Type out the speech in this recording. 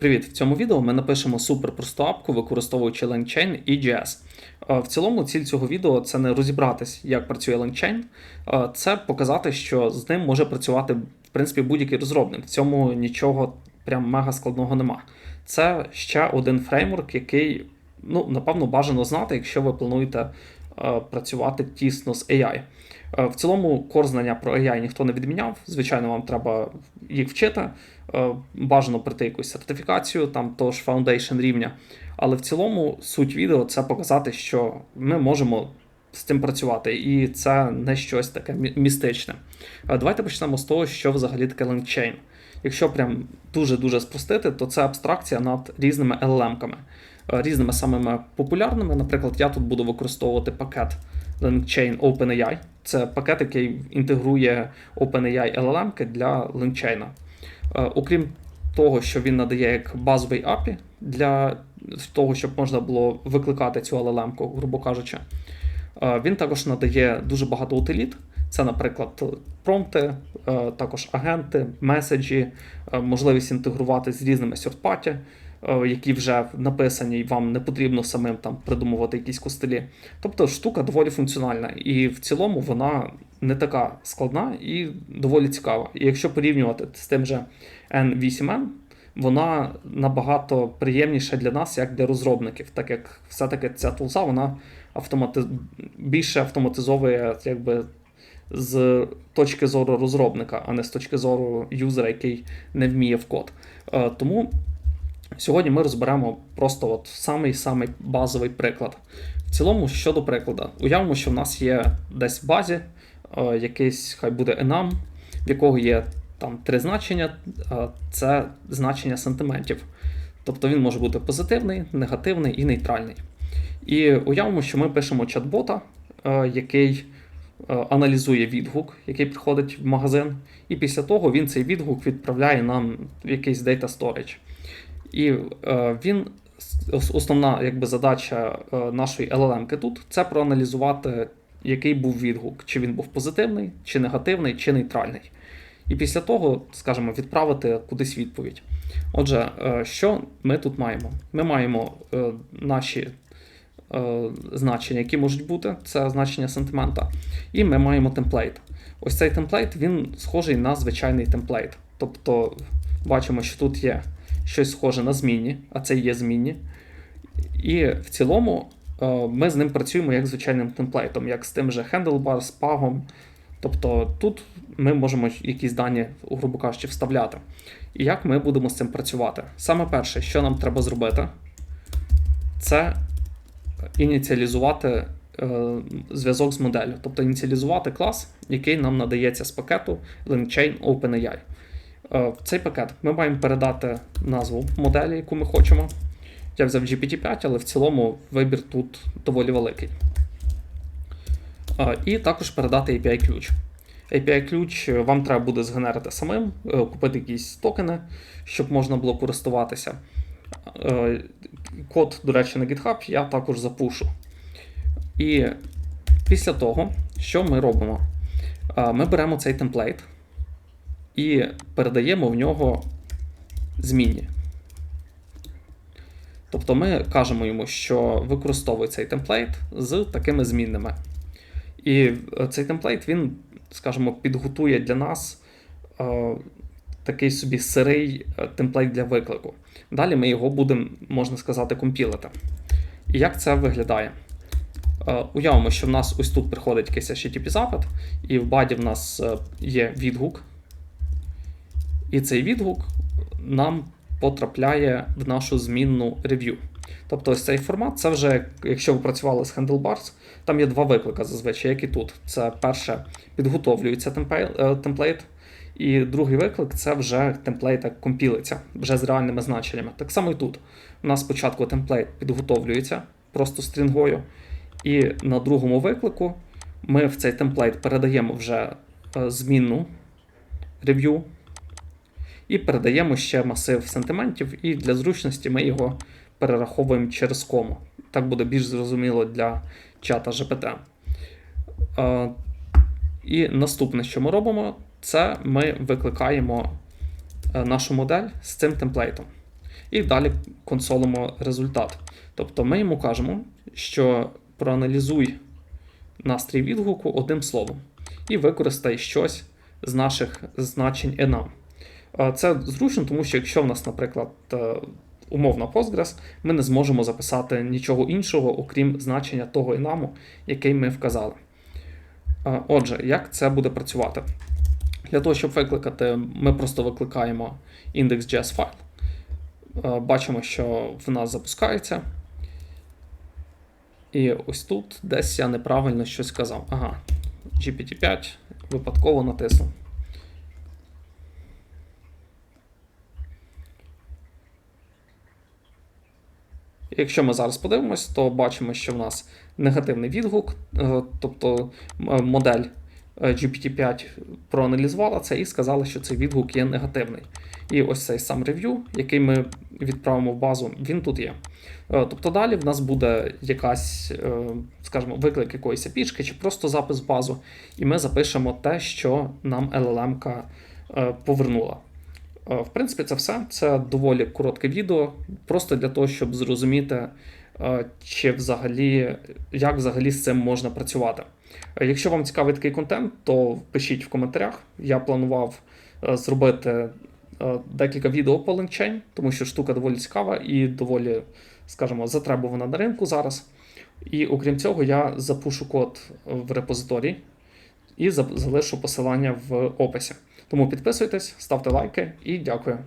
Привіт! В цьому відео ми напишемо суперпросту апку, використовуючи LangChain і JS. Е, В цілому, ціль цього відео це не розібратись, як працює LangChain, е, це показати, що з ним може працювати в принципі будь-який розробник. В цьому нічого прям мега складного нема. Це ще один фреймворк, який, ну, напевно, бажано знати, якщо ви плануєте е, працювати тісно з AI. Е, В цілому, кор знання про AI ніхто не відміняв. Звичайно, вам треба їх вчити. Е, Бажано пройти якусь сертифікацію, там того ж Foundation рівня. Але в цілому суть відео це показати, що ми можемо з цим працювати, і це не щось таке містичне. Е, Давайте почнемо з того, що взагалі таке LangChain. Якщо прям дуже-дуже спростити, то це абстракція над різними LLM-ками, різними самими популярними. Наприклад, я тут буду використовувати пакет LangChain OpenAI. Це пакет, який інтегрує OpenAI LLM для LangChain. Е, Окрім того, що він надає як базовий API для того, щоб можна було викликати цю LLM, грубо кажучи. Е, Він також надає дуже багато утиліт. Це, наприклад, промпти, е, також агенти, меседжі, можливість інтегрувати з різними сьортпаті, які вже написані, і вам не потрібно самим там придумувати якісь костелі. Тобто штука доволі функціональна, і в цілому вона не така складна і доволі цікава. І якщо порівнювати з тим же N8N, вона набагато приємніша для нас, як для розробників, так як все-таки ця тулза вона автомати... більше автоматизовує якби, з точки зору розробника, а не з точки зору юзера, який не вміє в код. Е, Тому сьогодні ми розберемо просто от самий-самий базовий приклад. В цілому, щодо прикладу, уявимо, що в нас є десь в базі е, якийсь, хай буде enum, в якого є там три значення, е, це значення сантиментів. Тобто він може бути позитивний, негативний і нейтральний. І уявимо, що ми пишемо чат-бота, е, який е, аналізує відгук, який приходить в магазин, і після того він цей відгук відправляє нам в якийсь data storage. І е, він основна якби, задача е, нашої LLM тут це проаналізувати, який був відгук, чи він був позитивний, чи негативний, чи нейтральний. І після того, скажімо, відправити кудись відповідь. Отже, е, що ми тут маємо? Ми маємо наші значення, які можуть бути, це значення сентимента, і ми маємо темплейт. Ось цей темплейт він схожий на звичайний темплейт. Тобто бачимо, що тут є щось схоже на змінні, а це є змінні. І в цілому е, ми з ним працюємо як звичайним темплейтом, як з тим же handlebar, з пагом. Тобто тут ми можемо якісь дані, грубо кажучи, вставляти. І як ми будемо з цим працювати? Саме перше, що нам треба зробити, це ініціалізувати е, зв'язок з моделлю, тобто ініціалізувати клас, який нам надається з пакету LangChain OpenAI. Е, В цей пакет ми маємо передати назву моделі, яку ми хочемо. Я взяв GPT-5, але в цілому вибір тут доволі великий. Е, І також передати API-ключ. API-ключ вам треба буде згенерити самим, е, купити якісь токени, щоб можна було користуватися. Е, Код, до речі, на GitHub я також запушу. І після того, що ми робимо? Е, Ми беремо цей темплейт і передаємо в нього змінні. Тобто ми кажемо йому, що використовує цей темплейт з такими змінними. І е, цей темплейт, він, скажімо, підготує для нас е, такий собі сирий е, темплейт для виклику. Далі ми його будемо, можна сказати, компілити. І як це виглядає? Е, Уявимо, що в нас ось тут приходить якийсь http запит, і в баді в нас е, є відгук. І цей відгук нам потрапляє в нашу змінну рев'ю. Тобто ось цей формат, це вже, якщо ви працювали з Handlebars, там є два виклика зазвичай, як і тут. Це перше підготовлюється е, темплейт, і другий виклик це вже темплейт компілиться, вже з реальними значеннями. Так само і тут. У нас спочатку темплейт підготовлюється просто стрінгою, і на другому виклику ми в цей темплейт передаємо вже е, змінну рев'ю, і передаємо ще масив сентиментів, і для зручності ми його перераховуємо через кому. Так буде більш зрозуміло для чата GPT. І наступне, що ми робимо, це ми викликаємо е, нашу модель з цим темплейтом. і далі консолимо результат. Тобто ми йому кажемо, що проаналізуй настрій відгуку одним словом і використай щось з наших значень enum. Е, Це зручно, тому що якщо в нас, наприклад, е, умовна Postgres, ми не зможемо записати нічого іншого, окрім значення того enum, який ми вказали. Е, Отже, як це буде працювати? Для того, щоб викликати, ми просто викликаємо index.js файл. Бачимо, що в нас запускається. І ось тут десь я неправильно щось сказав. Ага, GPT-5 випадково натиснув. Якщо ми зараз подивимось, то бачимо, що в нас негативний відгук, е, тобто модель е, GPT-5 проаналізувала це і сказала, що цей відгук є негативний. І ось цей сам рев'ю, який ми відправимо в базу, він тут є. Е, Тобто далі в нас буде якась, е, скажімо, виклик якоїсь API чи просто запис в базу, і ми запишемо те, що нам LLM-ка е, повернула. Е, В принципі, це все. Це доволі коротке відео, просто для того, щоб зрозуміти, е, чи взагалі, як взагалі з цим можна працювати. Е, Якщо вам цікавий такий контент, то пишіть в коментарях. Я планував зробити декілька відео по LangChain, тому що штука доволі цікава і доволі, скажімо, затребувана на ринку зараз. І окрім цього, я запушу код в репозиторій і залишу посилання в описі. Тому підписуйтесь, ставте лайки і дякую.